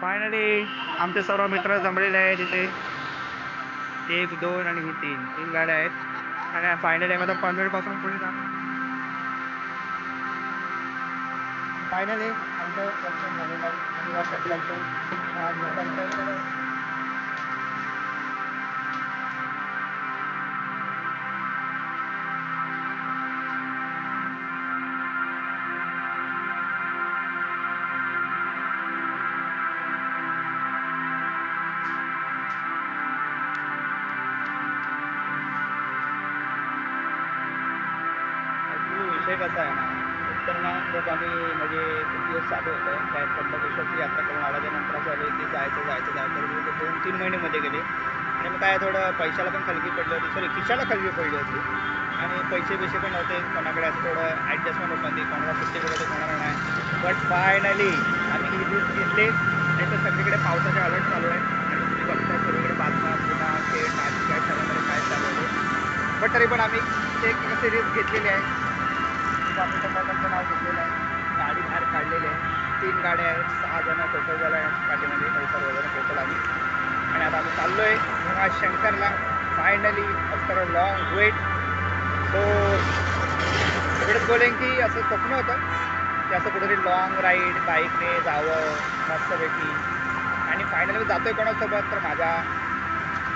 Finally आमचे सर्व मित्र जमलेले आहेत इथे. एक दोन आणि ही तीन. तीन गाड्या आहेत. आणि फायनली आम्ही आता पनवेलपासून पुढे जाणार फायनली आमचं दर्शन झालेलं आहे विषय कसा आहे? ना एकतर ना खूप आम्ही म्हणजे खूप दिवस चालू होतं काय त्र्यंबकेश्वरची यात्रा करून आल्याच्यानंतर असं आले की जायचं जायचं जायचं. ते दोन तीन महिनेमध्ये गेले. आणि मग काय थोडं पैशाला पण खलगी पडली होती. सॉरी खिशाला खलगी पडली होती. आणि पैसे पैसे पण नव्हते. कोणाकडे असं थोडं ॲडजस्टमेंट होत नव्हती. कोणाला सुट्टी वगैरे होणार नाही. बट फायनली आम्ही ही दिवस घेतले. आणि तर सगळीकडे पावसाचे अलर्ट चालू आहे आणि तुम्ही बघताय सगळीकडे बातम्या पुन्हा खेळ नाच काय सगळ्यामध्ये काय चालू आहे. बट तरी पण आम्ही एक सिरीज घेतलेली आहे. स्वामी काकांचं नाव घेतलेलं आहे. गाडी बाहेर काढलेली आहे. तीन गाड्या आहेत. सहा जण टोटल झाला आहे पाठीमध्ये काही वगैरे टोटल आम्ही आणि आता आम्ही चाललो आहे भीमा शंकरला finally after a long wait so एवढंच बोलेन की असं स्वप्न होतं की असं कुठेतरी लॉंग राईड बाईकने जावं मस्तपैकी. आणि फायनली मी जातो आहे कोणासोबत? तर माझ्या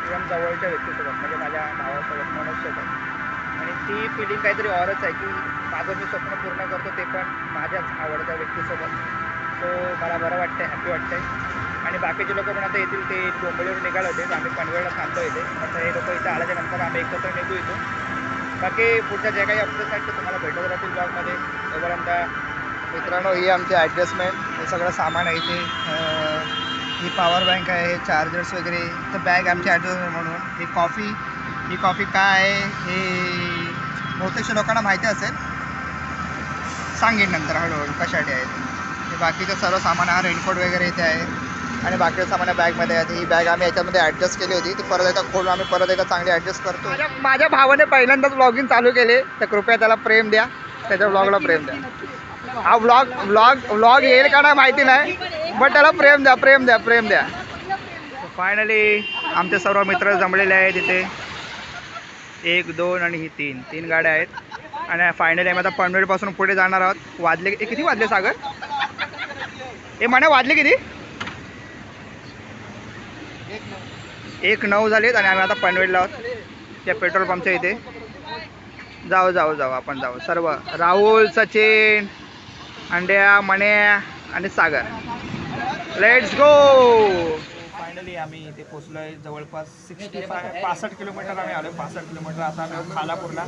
एकदम जवळच्या व्यक्तीसोबत. म्हणजे माझ्या भावासोबत मनोजसोबत. आणि ती फिलिंग काहीतरी ऑरच आहे की माझं मी स्वप्न पूर्ण करतो ते पण माझ्याच आवडत्या व्यक्तीसोबत. सो मला बरं वाटतंय हॅपी वाटतंय. आणि बाकीचे लोक पण आता येतील ते डोंबळीवरून निघाले होते. आम्ही पनवेळला थांबतो इथे. आता हे लोक इथे आल्याच्यानंतर आम्ही एकत्र निघू इथून. बाकी पुढच्या जे काही अपडेट्स आहेत ते तुम्हाला भेटत राहतील ब्लॉगमध्ये तोपर्यंत मित्रांनो ही आमची ॲडजस्टमेंट हे सगळं सामान आहे इथे. ही पॉवर बँक आहे चार्जर्स वगैरे. तर बॅग आमची ॲडजस्टमेंट म्हणून. ही कॉफी ही कॉफी काय आहे? हे बहुतेकशा लोकांना माहिती असेल. सांगेन नंतर हळूहळू कशासाठी आहे ते. हे बाकीचं सर्व सामान हा रेनकोट वगैरे इथे आहे. आणि बाकीचं सामान बॅगमध्ये आहे. ही बॅग आम्ही याच्यामध्ये ॲडजस्ट केली होती. ती परत एकदा खोलून आम्ही परत एकदा चांगली ॲडजस्ट करतो. माझ्या माझ्या भावाने पहिल्यांदाच ब्लॉगिंग चालू केले. तर कृपया त्याला प्रेम द्या. त्याच्या ब्लॉगला प्रेम द्या. हा ब्लॉग ब्लॉग ब्लॉग येईल का नाही माहिती नाही. बट त्याला प्रेम द्या प्रेम द्या प्रेम द्या. फायनली आमचे सर्व मित्र जमलेले आहेत इथे. एक दोन आणि ही तीन. तीन गाड्या आहेत. आणि फायनली आम्ही आता पनवेलपासून पुढे जाणार आहोत. वाजले ए, किती वाजले सागर? ए म्हणा वाजले किती? एक नऊ झालेत आणि आम्ही आता पनवेलला आहोत. त्या पेट्रोल पंपच्या इथे. जाऊ जाऊ जाऊ. आपण जाऊ. सर्व. राहुल सचिन अंड्या मण्या आणि सागर. लेट्स गो फायनली आम्ही इथे पोचलो आहे जवळपास सिक्स्टी फाय पासष्ट किलोमीटर आम्ही आलो पासष्ट किलोमीटर आता आम्ही खालापूरला.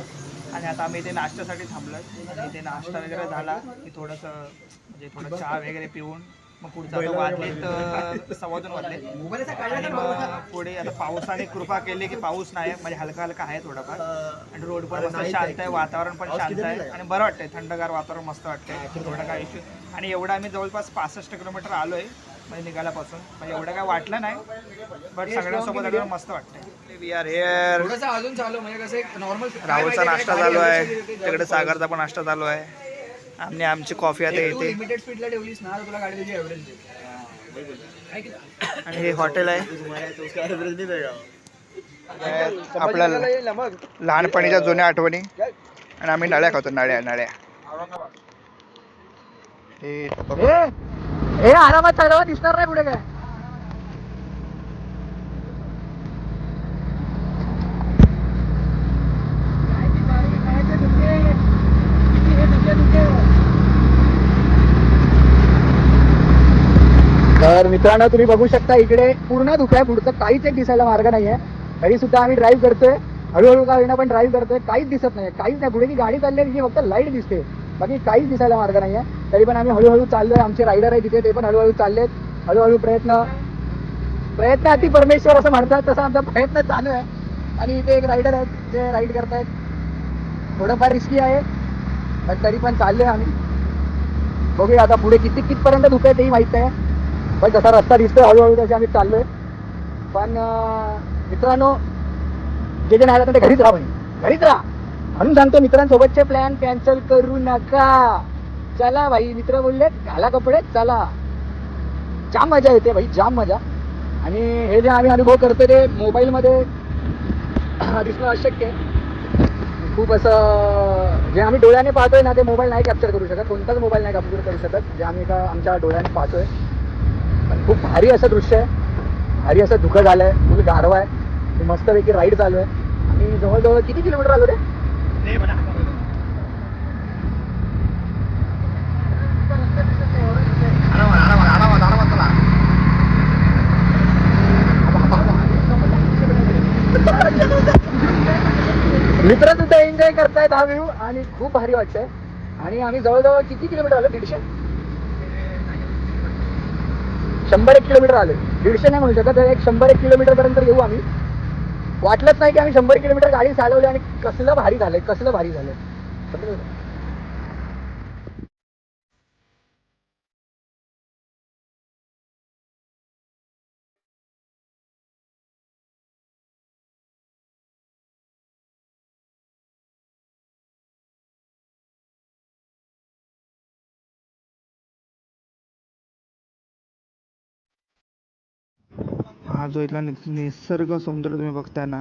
आणि आता आम्ही इथे नाश्त्यासाठी थांबलो आहे आणि इथे नाश्ता वगैरे झाला. की थोडंसं म्हणजे थोडं चहा वगैरे पिऊन मग पुढचा आता वाजले तर सव्वा दोन वाजले आणि मग पुढे आता पावसाने कृपा केली की पाऊस नाही. म्हणजे हलका हलका आहे थोडाफार. आणि रोड पण मस्त शांत आहे. वातावरण पण शांत आहे. आणि बरं वाटतंय. थंडगार वातावरण मस्त वाटतंय. थोडं काय इश्यू आणि एवढा आम्ही जवळपास पासष्ट किलोमीटर आलोय. म्हणजे निघाल्यापासून. म्हणजे एवढं काय वाटलं नाही बट सगळ्यांसोबत एकदम मस्त वाटतंय. वी आर हेअर थोडंसं अजून चालू म्हणजे कसं एक नॉर्मल राहुलचा नाश्ता चालू आहे. तिकडे सागरचा पण नाश्ता चालू आहे. आणि आमची कॉफी आता येते. लिमिटेड स्पीडला ठेवलीस ना तर तुला गाडी त्याची एव्हरेज आणि हे हॉटेल आहे. आपल्या लहानपणीच्या जुन्या आठवणी. आणि आम्ही नळ्या खातो नळ्या नळ्या. हे! हे आरामात चालवा दिसणार नाही पुढे काय. तर मित्रांनो तुम्ही बघू शकता इकडे पूर्ण धुकं आहे पुढचं काहीच एक दिसायला मार्ग नाहीये. तरी सुद्धा आम्ही ड्राईव्ह करतोय. हळूहळू का होईना पण ड्राईव्ह करतोय. काहीच दिसत नाही काहीच नाही. पुढे ती गाडी चालली आहे तिची फक्त लाइट दिसते. बाकी काहीच दिसायला मार्ग नाहीये. तरी पण आम्ही हळूहळू चाललोय. आमचे रायडर आहे तिथे ते पण हळूहळू चाललेत. हळूहळू प्रयत्न प्रयत्न अति परमेश्वर असं म्हणतात तसा आमचा प्रयत्न चालू आहे. आणि इथे एक रायडर आहेत जे राईड करतायत. थोडंफार रिस्की आहे पण तरी पण चाललोय आम्ही. बघूया आता पुढे किती कितपर्यंत धुकं आहे तेही माहीत आहे पण जसा रस्ता दिसतोय हळूहळू तसे आम्ही चाललोय. पण मित्रांनो जे जे नाही राहत ते घरीच राहा म्हणे. घरीच राहा. म्हणून सांगतो मित्रांसोबतचे प्लॅन कॅन्सल करू नका. चला भाई मित्र बोलले घाला कपडे चला. जाम मजा येते भाई जाम मजा. आणि हे जे आम्ही अनुभव करतो ते मोबाईलमध्ये दिसणं अशक्य आहे. खूप असं जे आम्ही डोळ्याने पाहतोय ना ते मोबाईल नाही कॅप्चर करू शकत. कोणताच मोबाईल नाही कॅप्चर करू शकत. जे आम्ही एका आमच्या डोळ्याने पाहतोय. पण खूप भारी असं दृश्य आहे. भारी असं धुकं झालं आहे फुल गारवा आहे. मस्तपैकी राईड चालू आहे. आणि जवळजवळ किती किलोमीटर आलो रे ते म्हणा आरामात आरामात आरामात आरामात चला मित्र सुद्धा एन्जॉय करतायत हा व्ह्यू आणि खूप भारी वाटतंय. आणि आम्ही जवळजवळ किती किलोमीटर आलो? दीडशे? शंभर एक किलोमीटर आले. दीडशे नाही म्हणू शकत एक शंभर एक किलोमीटर पर्यंत येऊ आम्ही. वाटलंच नाही की आम्ही शंभर किलोमीटर गाडी चालवली आणि कसलं भारी झालंय कसलं भारी झालंय. हा जो इथला नि- निसर्ग सौंदर्य तुम्ही बघताय ना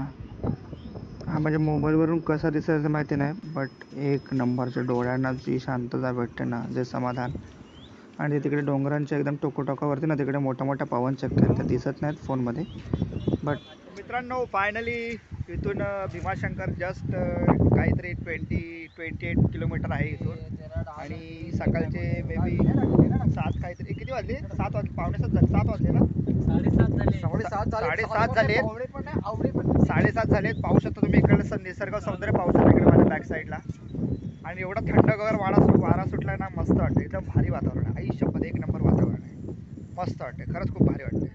हा म्हणजे मोबाईलवरून कसा दिसायचं माहिती नाही बट एक नंबरच्या डोळ्यांना जी शांतता भेटते ना जे समाधान. आणि तिकडे डोंगरांच्या एकदम टोकोटोकावरती ना तिकडे मोठ्या मोठ्या पवनचक्क्या आहेत त्या दिसत नाहीत फोनमध्ये. बट मित्रांनो फायनली इथून भीमाशंकर जस्ट काहीतरी ट्वेंटी ट्वेंटी एट किलोमीटर आहे इथून. आणि सकाळचे मे बी सात काहीतरी किती वाजले? सात वाजले पावणे सात झाले. सात वाजले ना? साडेसात झाले. साडेसात झाले. पावणे पण नाही, आवळे पण नाही. साडेसात झालेत. पाहू शकता तुम्ही इकडे निसर्ग सौंदर्य पाहू शकता इकडे माझ्या बॅक साईडला आणि एवढा थंडगार वारा सु वारा सुटलाय ना मस्त वाटतं एकदम भारी वातावरण आहे. आयुष्यामध्ये एक नंबर वातावरण आहे. मस्त वाटते खरंच खूप भारी वाटते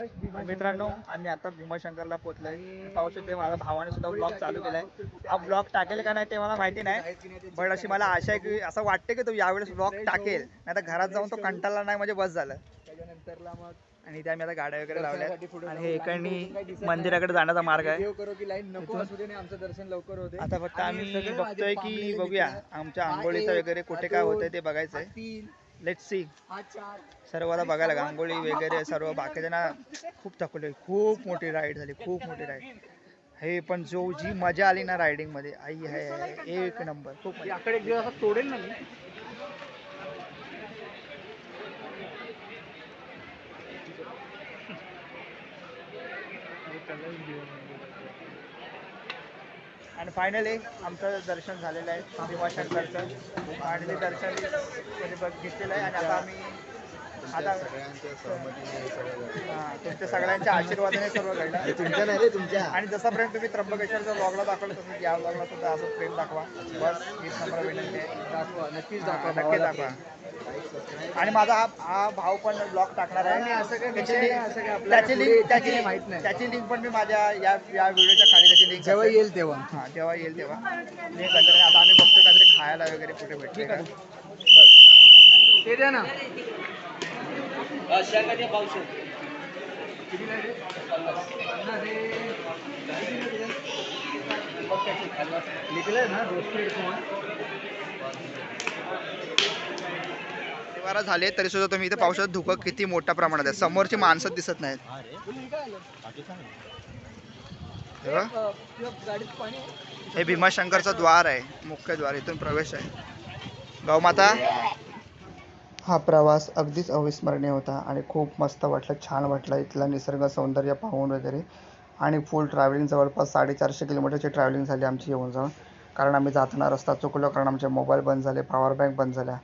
मित्रांनो आम्ही आता भीमाशंकरला पोहोचलोय. पाहू शकते माझ्या भावाने सुद्धा ब्लॉग चालू केलाय. हा ब्लॉग टाकेल का नाही ते मला माहिती नाही पण अशी मला आशा आहे की असं वाटते की तो यावेळेस ब्लॉग टाकेल. नाही तर घरात जाऊन तो कंटाळला नाही म्हणजे बस झालं. त्याच्यानंतरला मग आणि त्या मी आता गाड्या वगैरे लावल्या आणि हे इकडनी मंदिराकडे जाण्याचा मार्ग आहे. आमचं दर्शन लवकर होते आता फक्त आम्ही बघतोय की बघूया आमच्या आंघोळीचं वगैरे कुठे काय होतंय ते बघायचंय. हा लेट सी हा चार सर्व आता बघायला. आंघोळी वगैरे सर्व बाकीच्यांना खूप थकलोय खूप मोठी राईड झाली खूप मोठी राईड हे पण जो जी मजा आली ना रायडिंगमध्ये आई आहे एक नंबर खूप मजा. याकडे एक दिवस असं तोडेल ना मी आणि फायनली आमचं दर्शन झालेलं आहे. भीमाशंकरचं ते दर्शन म्हणजे घेतलेलं आहे. आणि आता आम्ही आता हे. हा, तुमच्या सगळ्यांच्या आशीर्वादाने सर्व घडलं. तुमच्या नाही रे तुमच्या. आणि जसं प्रेम तुम्ही त्र्यंबकेश्वरच्या ब्लॉगला दाखवलं तसं या ब्लॉगला सुद्धा असं प्रेम दाखवा. बस हीच नम्र विनंती आहे. दाखवा नक्कीच दाखवा नक्की भावाला दाखवा. आणि माझा हा हा भाऊ पण ब्लॉग टाकणार आहे. असं काही त्याची विषय link- नाही, असं काही आपल्याला त्याची लिंक त्याची नाही माहीत नाही. त्याची लिंक पण मी माझ्या या या व्हिडिओच्या खाली त्याची लिंक जेव्हा येईल तेव्हा. हा जेव्हा येईल तेव्हा. लिंक असेल आता आम्ही बघतोय काहीतरी खायला वगैरे कुठे भेटते का. बस. ते द्या ना. लिखलंय ना झाले तरी सुद्धा तुम्ही इथे पाहू धुकं किती मोठ्या प्रमाणात आहे. समोरची माणसं दिसत नाहीत. हे हे भीमाशंकरचं द्वार आहे. मुख्य द्वार इथून प्रवेश आहे. गौमाता? हा प्रवास अगदीच अविस्मरणीय होता आणि खूप मस्त वाटलं छान वाटलं इथला निसर्ग सौंदर्य पाहून वगैरे. आणि फुल ट्रॅव्हलिंग जवळपास साडेचारशे किलोमीटरची ट्रॅव्हलिंग झाली आमची येऊन जाऊन. कारण आम्ही जाताना रस्ता चुकलो कारण आमचे मोबाईल बंद झाले पॉवर बँक बंद झाल्या.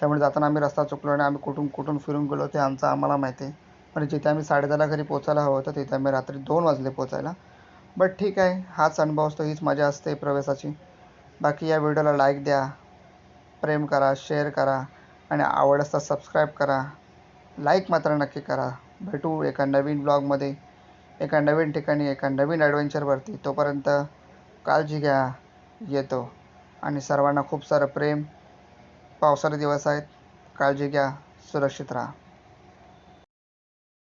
त्यामुळे जाताना आम्ही रस्ता चुकलो आणि आम्ही कुठून कुठून फिरून गेलो ते आमचं आम्हाला माहिती. आहे पण जिथे आम्ही साडेदहाला घरी पोचायला हवं होतं तिथे आम्ही रात्री दोन वाजले पोचायला बट ठीक आहे हाच अनुभव असतो हीच मजा असते प्रवेशाची बाकी या व्हिडिओला लाईक द्या प्रेम करा शेअर करा. आणि आवड असता सबस्क्राईब करा. लाईक मात्र नक्की करा. भेटू एका नवीन ब्लॉगमध्ये एका नवीन ठिकाणी एका नवीन ॲडव्हेंचरवरती तोपर्यंत काळजी घ्या. येतो. आणि सर्वांना खूप सारं प्रेम. पावसाळे दिवस आहेत. काळजी घ्या. सुरक्षित राहा.